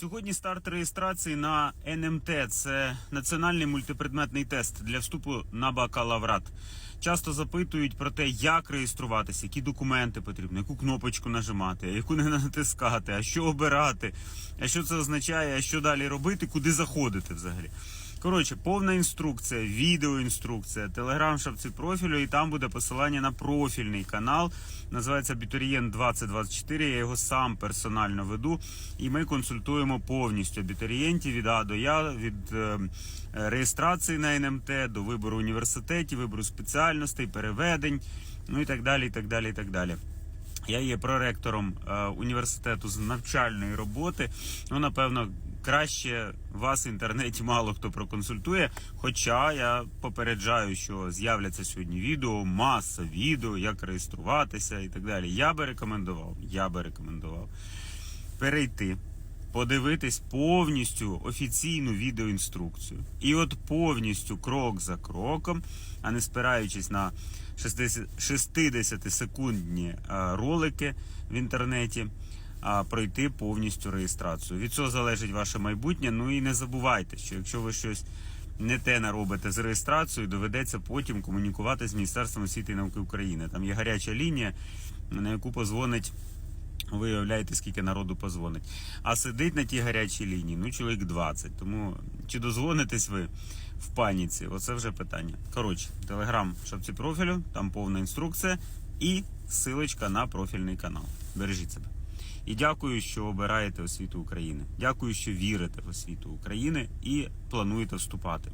Сьогодні старт реєстрації на НМТ. Це національний мультипредметний тест для вступу на бакалаврат. Часто запитують про те, як реєструватися, які документи потрібні, яку кнопочку нажимати, яку не натискати, а що обирати, а що це означає, а що далі робити, куди заходити взагалі. Коротше, повна інструкція, відеоінструкція, телеграм шапці профілю, і там буде посилання на профільний канал. Називається Абітурієнт 2024. Я його сам персонально веду. І ми консультуємо повністю абітурієнтів від А до Я, від е, реєстрації на НМТ до вибору університетів, вибору спеціальностей, переведень, ну і так далі. і так далі, і так далі. Я є проректором е, університету з навчальної роботи. Ну, напевно, краще вас в інтернеті мало хто проконсультує. Хоча я попереджаю, що з'являться сьогодні відео, маса відео, як реєструватися і так далі. Я би рекомендував, я би рекомендував перейти, подивитись повністю офіційну відеоінструкцію. І от повністю крок за кроком, а не спираючись на 60-секундні ролики в інтернеті. А пройти повністю реєстрацію. Від цього залежить ваше майбутнє. Ну і не забувайте, що якщо ви щось не те наробите з реєстрацією, доведеться потім комунікувати з Міністерством освіти і науки України. Там є гаряча лінія, на яку позвонить. Ви уявляєте, скільки народу позвонить. А сидить на тій гарячій лінії, ну, чоловік 20. Тому чи дозвонитесь ви в паніці? Оце вже питання. Коротше, телеграм шапці профілю, там повна інструкція і силочка на профільний канал. Бережіть себе. І дякую, що обираєте освіту України. Дякую, що вірите в освіту України і плануєте вступати.